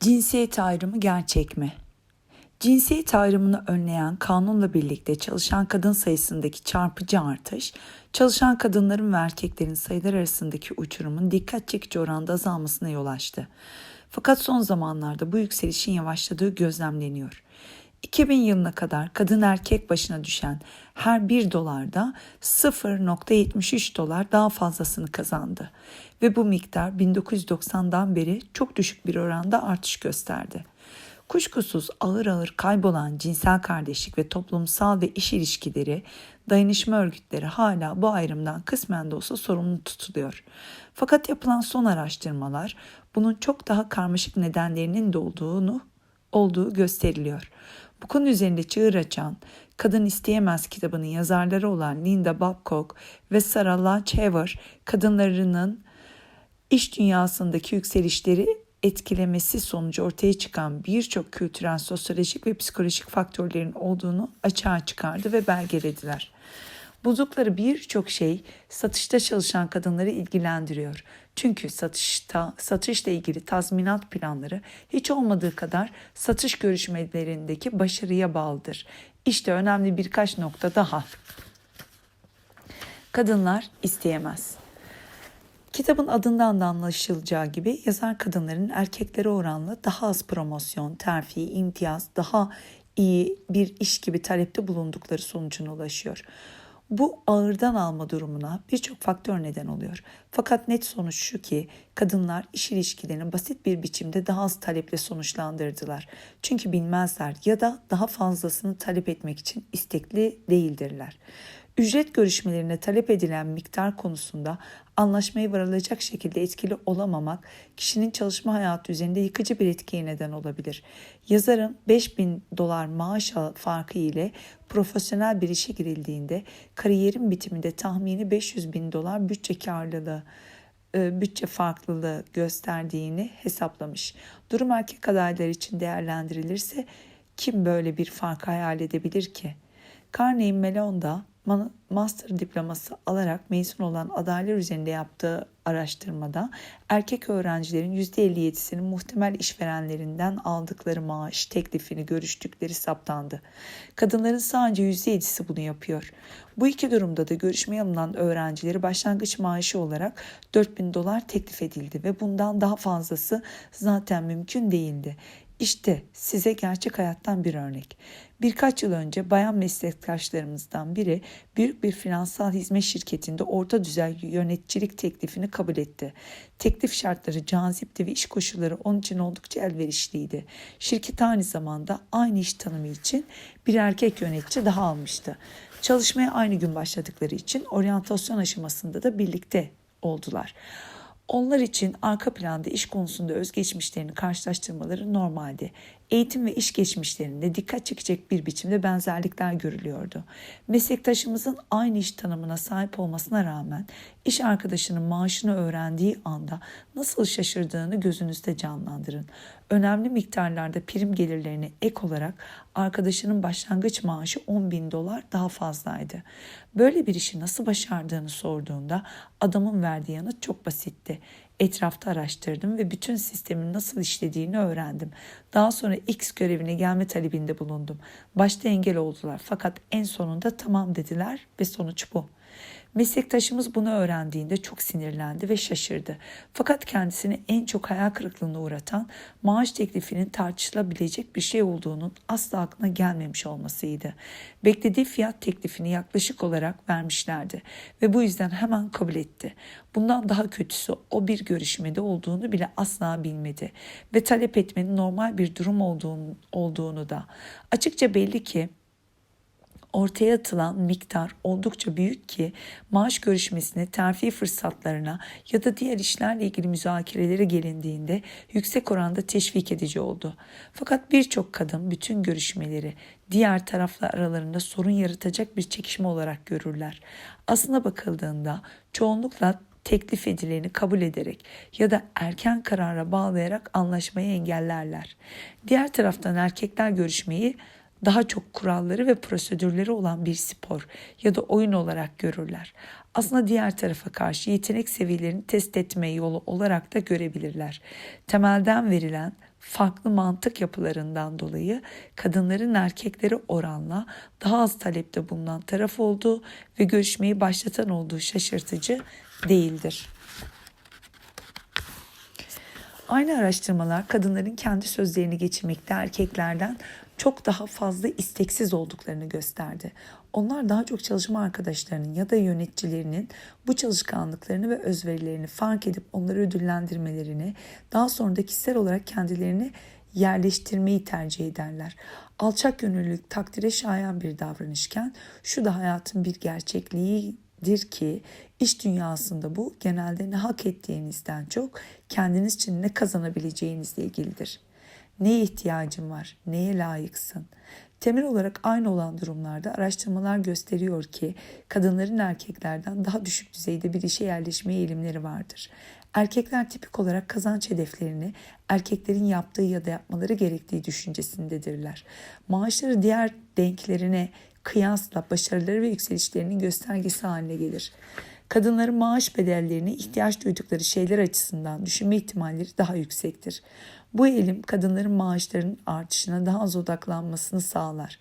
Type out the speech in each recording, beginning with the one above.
Cinsiyet ayrımı gerçek mi? Cinsiyet ayrımını önleyen kanunla birlikte çalışan kadın sayısındaki çarpıcı artış, çalışan kadınların ve erkeklerin sayılar arasındaki uçurumun dikkat çekici oranda azalmasına yol açtı. Fakat son zamanlarda bu yükselişin yavaşladığı gözlemleniyor. 2000 yılına kadar kadın erkek başına düşen her 1 dolarda 0.73 dolar daha fazlasını kazandı ve bu miktar 1990'dan beri çok düşük bir oranda artış gösterdi. Kuşkusuz ağır ağır kaybolan cinsel kardeşlik ve toplumsal ve iş ilişkileri, dayanışma örgütleri hala bu ayrımdan kısmen de olsa sorumlu tutuluyor. Fakat yapılan son araştırmalar bunun çok daha karmaşık nedenlerinin de olduğunu olduğu gösteriliyor. Bu konu üzerinde çığır açan Kadın İsteyemez kitabının yazarları olan Linda Babcock ve Sarah Lachever kadınlarının iş dünyasındaki yükselişleri etkilemesi sonucu ortaya çıkan birçok kültürel, sosyolojik ve psikolojik faktörlerin olduğunu açığa çıkardı ve belgelediler. Buldukları birçok şey satışta çalışan kadınları ilgilendiriyor. Çünkü satışta satışla ilgili tazminat planları hiç olmadığı kadar satış görüşmelerindeki başarıya bağlıdır. İşte önemli birkaç nokta daha. Kadınlar isteyemez. Kitabın adından da anlaşılacağı gibi yazar kadınların erkeklere oranla daha az promosyon, terfi, imtiyaz, daha iyi bir iş gibi talepte bulundukları sonucuna ulaşıyor. Bu ağırdan alma durumuna birçok faktör neden oluyor. Fakat net sonuç şu ki kadınlar iş ilişkilerini basit bir biçimde daha az taleple sonuçlandırdılar. Çünkü bilmezler ya da daha fazlasını talep etmek için istekli değildirler. Ücret görüşmelerine talep edilen miktar konusunda anlaşmaya varılacak şekilde etkili olamamak kişinin çalışma hayatı üzerinde yıkıcı bir etkiye neden olabilir. Yazarın 5000 dolar maaş farkı ile profesyonel bir işe girildiğinde kariyerin bitiminde tahmini 500 bin dolar bütçe karlılığı e, bütçe farklılığı gösterdiğini hesaplamış. Durum erkek adaylar için değerlendirilirse kim böyle bir fark hayal edebilir ki? Carnegie Mellon da master diploması alarak mezun olan adaylar üzerinde yaptığı araştırmada erkek öğrencilerin %57'sinin muhtemel işverenlerinden aldıkları maaş teklifini görüştükleri saptandı. Kadınların sadece %7'si bunu yapıyor. Bu iki durumda da görüşmeye alınan öğrencileri başlangıç maaşı olarak 4000 dolar teklif edildi ve bundan daha fazlası zaten mümkün değildi. İşte size gerçek hayattan bir örnek. Birkaç yıl önce bayan meslektaşlarımızdan biri büyük bir finansal hizmet şirketinde orta düzey yöneticilik teklifini kabul etti. Teklif şartları cazipti ve iş koşulları onun için oldukça elverişliydi. Şirket aynı zamanda aynı iş tanımı için bir erkek yönetici daha almıştı. Çalışmaya aynı gün başladıkları için oryantasyon aşamasında da birlikte oldular. Onlar için arka planda iş konusunda özgeçmişlerini karşılaştırmaları normaldi. Eğitim ve iş geçmişlerinde dikkat çekecek bir biçimde benzerlikler görülüyordu. Meslektaşımızın aynı iş tanımına sahip olmasına rağmen iş arkadaşının maaşını öğrendiği anda nasıl şaşırdığını gözünüzde canlandırın. Önemli miktarlarda prim gelirlerine ek olarak arkadaşının başlangıç maaşı 10 bin dolar daha fazlaydı. Böyle bir işi nasıl başardığını sorduğunda adamın verdiği yanıt çok basitti. Etrafta araştırdım ve bütün sistemin nasıl işlediğini öğrendim. Daha sonra X görevine gelme talebinde bulundum. Başta engel oldular fakat en sonunda tamam dediler ve sonuç bu. Meslektaşımız bunu öğrendiğinde çok sinirlendi ve şaşırdı. Fakat kendisini en çok hayal kırıklığına uğratan maaş teklifinin tartışılabilecek bir şey olduğunun asla aklına gelmemiş olmasıydı. Beklediği fiyat teklifini yaklaşık olarak vermişlerdi ve bu yüzden hemen kabul etti. Bundan daha kötüsü o bir görüşmede olduğunu bile asla bilmedi ve talep etmenin normal bir durum olduğunu, olduğunu da. Açıkça belli ki ortaya atılan miktar oldukça büyük ki maaş görüşmesine, terfi fırsatlarına ya da diğer işlerle ilgili müzakerelere gelindiğinde yüksek oranda teşvik edici oldu. Fakat birçok kadın bütün görüşmeleri diğer taraflar aralarında sorun yaratacak bir çekişme olarak görürler. Aslına bakıldığında çoğunlukla teklif edileni kabul ederek ya da erken karara bağlayarak anlaşmayı engellerler. Diğer taraftan erkekler görüşmeyi daha çok kuralları ve prosedürleri olan bir spor ya da oyun olarak görürler. Aslında diğer tarafa karşı yetenek seviyelerini test etme yolu olarak da görebilirler. Temelden verilen farklı mantık yapılarından dolayı kadınların erkekleri oranla daha az talepte bulunan taraf olduğu ve görüşmeyi başlatan olduğu şaşırtıcı değildir. Aynı araştırmalar kadınların kendi sözlerini geçirmekte erkeklerden çok daha fazla isteksiz olduklarını gösterdi. Onlar daha çok çalışma arkadaşlarının ya da yöneticilerinin bu çalışkanlıklarını ve özverilerini fark edip onları ödüllendirmelerini, daha sonra da kişisel olarak kendilerini yerleştirmeyi tercih ederler. Alçak gönüllülük takdire şayan bir davranışken şu da hayatın bir gerçekliğidir ki iş dünyasında bu genelde ne hak ettiğinizden çok kendiniz için ne kazanabileceğinizle ilgilidir. Neye ihtiyacın var? Neye layıksın? Temel olarak aynı olan durumlarda araştırmalar gösteriyor ki kadınların erkeklerden daha düşük düzeyde bir işe yerleşme eğilimleri vardır. Erkekler tipik olarak kazanç hedeflerini erkeklerin yaptığı ya da yapmaları gerektiği düşüncesindedirler. Maaşları diğer denklerine kıyasla başarıları ve yükselişlerinin göstergesi haline gelir. Kadınların maaş bedellerini ihtiyaç duydukları şeyler açısından düşünme ihtimalleri daha yüksektir. Bu eğilim kadınların maaşlarının artışına daha az odaklanmasını sağlar.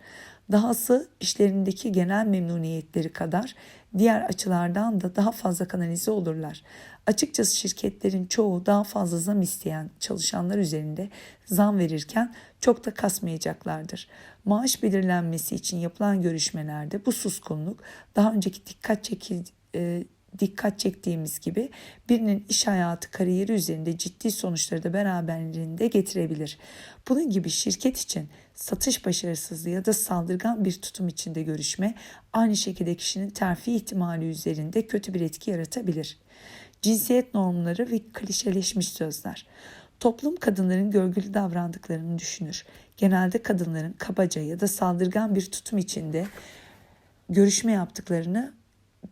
Dahası işlerindeki genel memnuniyetleri kadar diğer açılardan da daha fazla kanalize olurlar. Açıkçası şirketlerin çoğu daha fazla zam isteyen çalışanlar üzerinde zam verirken çok da kasmayacaklardır. Maaş belirlenmesi için yapılan görüşmelerde bu suskunluk daha önceki dikkat çekil, e, dikkat çektiğimiz gibi birinin iş hayatı kariyeri üzerinde ciddi sonuçları da beraberinde getirebilir. Bunun gibi şirket için satış başarısızlığı ya da saldırgan bir tutum içinde görüşme aynı şekilde kişinin terfi ihtimali üzerinde kötü bir etki yaratabilir. Cinsiyet normları ve klişeleşmiş sözler. Toplum kadınların görgülü davrandıklarını düşünür. Genelde kadınların kabaca ya da saldırgan bir tutum içinde görüşme yaptıklarını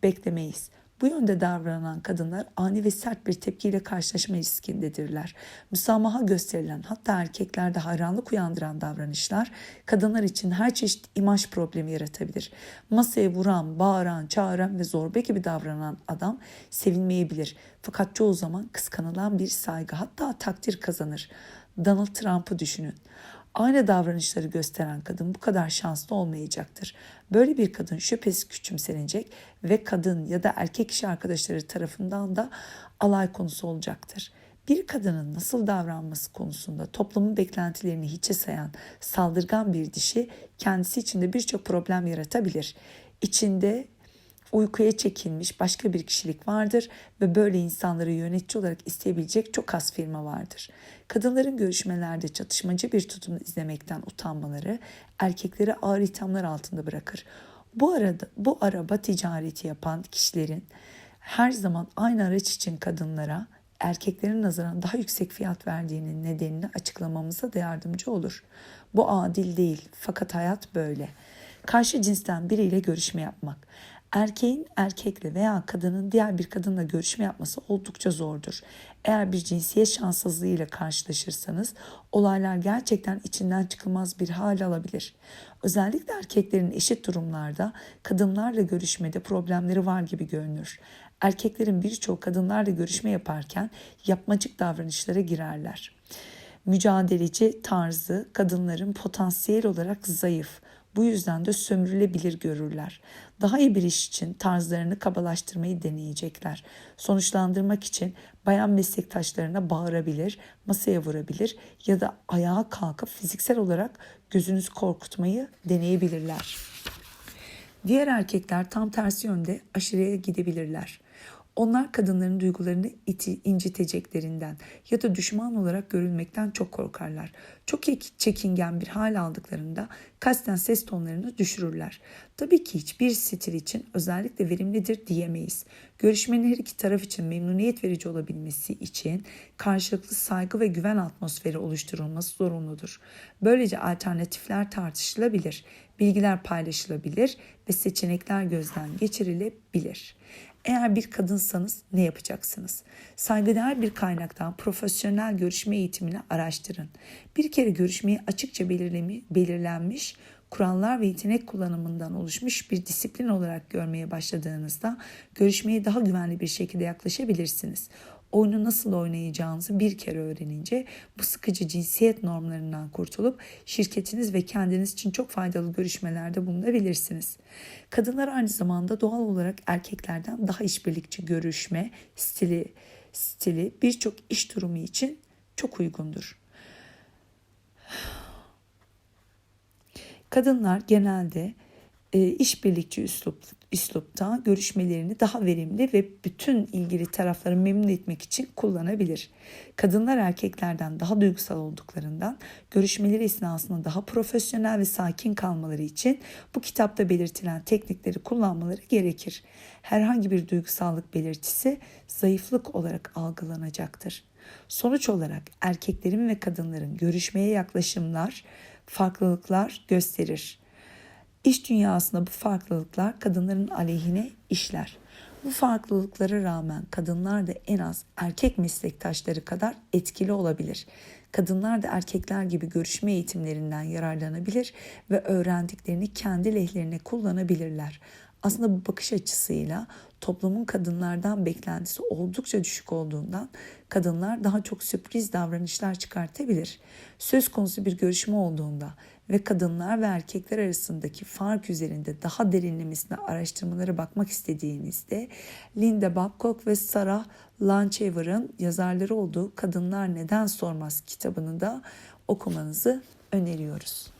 beklemeyiz. Bu yönde davranan kadınlar ani ve sert bir tepkiyle karşılaşma riskindedirler. Müsamaha gösterilen hatta erkeklerde hayranlık uyandıran davranışlar kadınlar için her çeşit imaj problemi yaratabilir. Masaya vuran, bağıran, çağıran ve zorbe gibi davranan adam sevilmeyebilir. Fakat çoğu zaman kıskanılan bir saygı hatta takdir kazanır. Donald Trump'ı düşünün. Aynı davranışları gösteren kadın bu kadar şanslı olmayacaktır. Böyle bir kadın şüphesiz küçümsenecek ve kadın ya da erkek iş arkadaşları tarafından da alay konusu olacaktır. Bir kadının nasıl davranması konusunda toplumun beklentilerini hiçe sayan saldırgan bir dişi kendisi içinde birçok problem yaratabilir. İçinde uykuya çekilmiş başka bir kişilik vardır ve böyle insanları yönetici olarak isteyebilecek çok az firma vardır. Kadınların görüşmelerde çatışmacı bir tutum izlemekten utanmaları erkekleri ağır ithamlar altında bırakır. Bu arada bu araba ticareti yapan kişilerin her zaman aynı araç için kadınlara erkeklerin nazaran daha yüksek fiyat verdiğinin nedenini açıklamamıza da yardımcı olur. Bu adil değil fakat hayat böyle. Karşı cinsten biriyle görüşme yapmak Erkeğin erkekle veya kadının diğer bir kadınla görüşme yapması oldukça zordur. Eğer bir cinsiyet şanssızlığıyla karşılaşırsanız olaylar gerçekten içinden çıkılmaz bir hal alabilir. Özellikle erkeklerin eşit durumlarda kadınlarla görüşmede problemleri var gibi görünür. Erkeklerin birçoğu kadınlarla görüşme yaparken yapmacık davranışlara girerler. Mücadeleci tarzı kadınların potansiyel olarak zayıf, bu yüzden de sömürülebilir görürler. Daha iyi bir iş için tarzlarını kabalaştırmayı deneyecekler. Sonuçlandırmak için bayan meslektaşlarına bağırabilir, masaya vurabilir ya da ayağa kalkıp fiziksel olarak gözünüzü korkutmayı deneyebilirler. Diğer erkekler tam tersi yönde aşırıya gidebilirler. Onlar kadınların duygularını iti, inciteceklerinden ya da düşman olarak görülmekten çok korkarlar. Çok çekingen bir hal aldıklarında kasten ses tonlarını düşürürler. Tabii ki hiçbir stil için özellikle verimlidir diyemeyiz. Görüşmenin her iki taraf için memnuniyet verici olabilmesi için karşılıklı saygı ve güven atmosferi oluşturulması zorunludur. Böylece alternatifler tartışılabilir, bilgiler paylaşılabilir ve seçenekler gözden geçirilebilir. Eğer bir kadınsanız ne yapacaksınız? Saygıdeğer bir kaynaktan profesyonel görüşme eğitimini araştırın. Bir kere görüşmeyi açıkça belirlemi, belirlenmiş kurallar ve yetenek kullanımından oluşmuş bir disiplin olarak görmeye başladığınızda görüşmeye daha güvenli bir şekilde yaklaşabilirsiniz. Oyunu nasıl oynayacağınızı bir kere öğrenince bu sıkıcı cinsiyet normlarından kurtulup şirketiniz ve kendiniz için çok faydalı görüşmelerde bulunabilirsiniz. Kadınlar aynı zamanda doğal olarak erkeklerden daha işbirlikçi görüşme stili stili birçok iş durumu için çok uygundur. Kadınlar genelde e, işbirlikçi üslup, üslupta görüşmelerini daha verimli ve bütün ilgili tarafları memnun etmek için kullanabilir. Kadınlar erkeklerden daha duygusal olduklarından görüşmeleri esnasında daha profesyonel ve sakin kalmaları için bu kitapta belirtilen teknikleri kullanmaları gerekir. Herhangi bir duygusallık belirtisi zayıflık olarak algılanacaktır. Sonuç olarak erkeklerin ve kadınların görüşmeye yaklaşımlar farklılıklar gösterir. İş dünyasında bu farklılıklar kadınların aleyhine işler. Bu farklılıklara rağmen kadınlar da en az erkek meslektaşları kadar etkili olabilir. Kadınlar da erkekler gibi görüşme eğitimlerinden yararlanabilir ve öğrendiklerini kendi lehlerine kullanabilirler. Aslında bu bakış açısıyla toplumun kadınlardan beklentisi oldukça düşük olduğundan kadınlar daha çok sürpriz davranışlar çıkartabilir. Söz konusu bir görüşme olduğunda ve kadınlar ve erkekler arasındaki fark üzerinde daha derinlemesine araştırmalara bakmak istediğinizde Linda Babcock ve Sarah Lanchever'ın yazarları olduğu Kadınlar Neden Sormaz kitabını da okumanızı öneriyoruz.